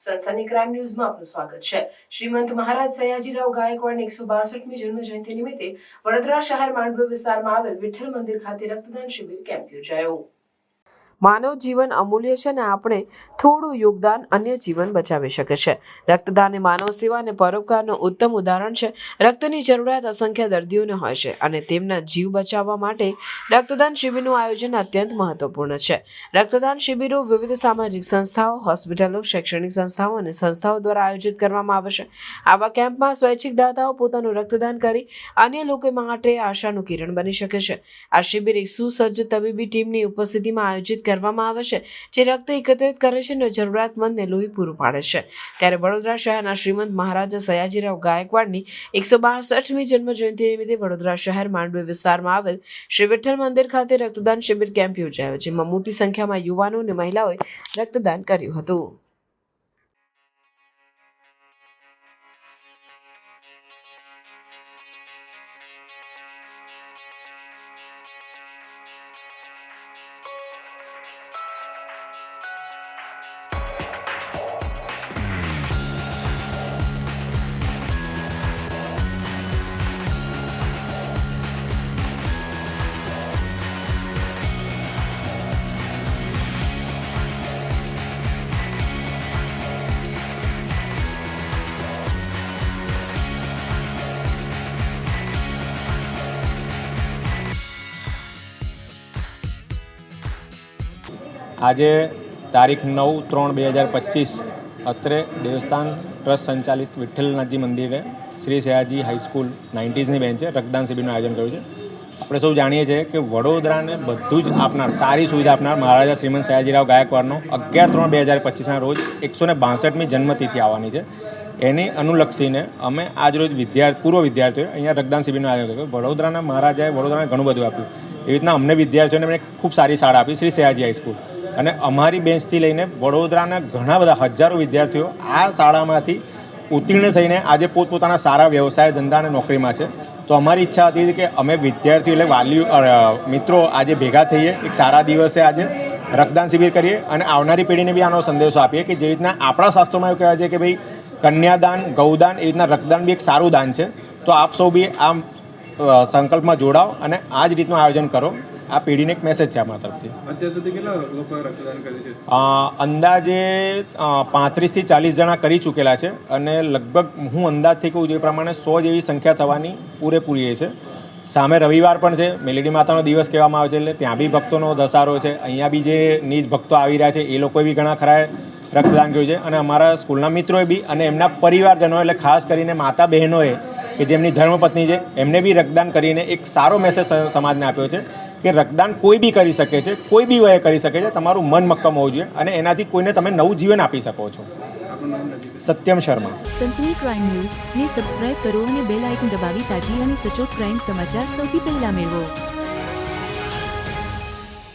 Sunny crime ન્યૂઝમાં આપનું સ્વાગત છે. શ્રીમંત મહારાજ સયાજીરાવ ગાયકવાડની એકસો બાસઠમી જન્મ જયંતિ નિમિત્તે વડોદરા શહેર માંડવી વિસ્તારમાં આવેલ વિઠ્ઠલ મંદિર ખાતે રક્તદાન શિબિર કેમ્પ યોજાયો. માનવ જીવન અમૂલ્ય છે અને આપણે થોડું યોગદાન અન્ય જીવન બચાવી શકે છે. રક્તદાન એ માનવ સેવા અને પરોપકારનું ઉત્તમ ઉદાહરણ છે. રક્તની જરૂરિયાત અસંખ્ય દર્દીઓને હોય છે અને તેમના જીવ બચાવવા માટે રક્તદાન શિબિરનું આયોજન અત્યંત મહત્વપૂર્ણ છે. રક્તદાન શિબિરો વિવિધ સામાજિક સંસ્થાઓ, હોસ્પિટલો, શૈક્ષણિક સંસ્થાઓ અને સંસ્થાઓ દ્વારા આયોજિત કરવામાં આવશે આવા કેમ્પમાં સ્વૈચ્છિક દાતાઓ પોતાનું રક્તદાન કરી અન્ય લોકો માટે આશાનું કિરણ બની શકે છે. આ શિબિર એક સુસજ્જ તબીબી ટીમની ઉપસ્થિતિમાં આયોજિત કરવામાં આવે છે, જે રક્ત એકત્રિત કરે છે અને જરૂરિયાતમંદને લોહી પૂરું પાડે છે. ત્યારે વડોદરા શહેરના શ્રીમંત મહારાજા સયાજીરાવ ગાયકવાડની એકસો બાસઠમી જન્મ જયંતિ નિમિત્તે વડોદરા શહેર માંડવી વિસ્તારમાં આવેલ શ્રી વિઠ્ઠલ મંદિર ખાતે રક્તદાન શિબિર કેમ્પ યોજાયો, જેમાં મોટી સંખ્યામાં યુવાનો અને મહિલાઓએ રક્તદાન કર્યું હતું. આજે તારીખ નવ ત્રણ બે હજાર પચીસ અત્રે દેવસ્થાન ટ્રસ્ટ સંચાલિત વિઠ્ઠલનાથજી મંદિરે શ્રી સયાજી હાઈસ્કૂલ નાઇન્ટીઝની બેન્ચે રક્તદાન શિબિરનું આયોજન કર્યું છે. આપણે સૌ જાણીએ છીએ કે વડોદરાને બધું જ આપનાર, સારી સુવિધા આપનાર મહારાજા શ્રીમંત સયાજીરાવ ગાયકવાડનો અગિયાર ત્રણ બે હજાર પચીસના રોજ એકસો ને બાસઠમી જન્મતિથિ આવવાની છે. એની અનુલક્ષીને અમે આજ રોજ વિદ્યાર્થી પૂર્વ વિદ્યાર્થીઓએ અહીંયા રક્તદાન શિબિરનું આયોજન કર્યું. વડોદરાના મહારાજાએ વડોદરાને ઘણું બધું આપ્યું. એવી રીતના અમને વિદ્યાર્થીઓને એમણે ખૂબ સારી શાળા આપી શ્રી સયાજી હાઈસ્કૂલ અને અમારી બેન્ચથી લઈને વડોદરાના ઘણા બધા હજારો વિદ્યાર્થીઓ આ શાળામાંથી ઉત્તીર્ણ થઈને આજે પોતપોતાના સારા વ્યવસાય ધંધા અને નોકરીમાં છે. તો અમારી ઈચ્છા હતી કે અમે વિદ્યાર્થીઓ એટલે વાલીઓ મિત્રો આજે ભેગા થઈએ, એક સારા દિવસે આજે રક્તદાન શિબિર કરીએ અને આવનારી પેઢીને બી આનો સંદેશો આપીએ કે જે રીતના આપણા શાસ્ત્રોમાં એવું કહેવાય છે કે ભાઈ કન્યાદાન, ગૌદાન એ રીતના રક્તદાન બી એક સારું દાન છે. તો આપ સૌ બી આ સંકલ્પમાં જોડાઓ અને આ જ રીતનું આયોજન કરો. આ પેઢીને એક મેસેજ છે અમારા તરફથી. અત્યાર સુધી કેટલા લોકોએ રક્તદાન કર્યું છે? અંદાજે પાંત્રીસથી ચાલીસ જણા કરી ચૂકેલા છે અને લગભગ હું અંદાજથી કહું જે પ્રમાણે સો જેવી સંખ્યા થવાની પૂરેપૂરી છે. સામે રવિવાર પણ છે મેલેડી માતાનો દિવસ કહેવામાં આવે છે એટલે ત્યાં બી ભક્તોનો ધસારો છે અહીંયા બી જે નિજ ભક્તો આવી રહ્યા છે એ લોકોએ બી ઘણા ખરા રક્તદાન કર્યું છે અને અમારા સ્કૂલના મિત્રોએ બી અને એમના પરિવારજનો એટલે ખાસ કરીને માતા બહેનોએ કે જેમની ધર્મપત્ની છે એમને બી રક્તદાન કરીને એક સારો મેસેજ સમાજને આપ્યો છે કે રક્તદાન કોઈ બી કરી શકે છે કોઈ બી વયે કરી શકે છે તમારું મન મક્કમ હોવું જોઈએ અને એનાથી કોઈને તમે નવું જીવન આપી શકો છો. સત્યમ શર્મા. સનસની ક્રાઇમ ન્યૂઝ ને સબસ્ક્રાઇબ કરો અને બેલ આઇકન દબાવી તાજી અને સચોટ ક્રાઇમ સમાચાર સૌથી પહેલા મેળવો.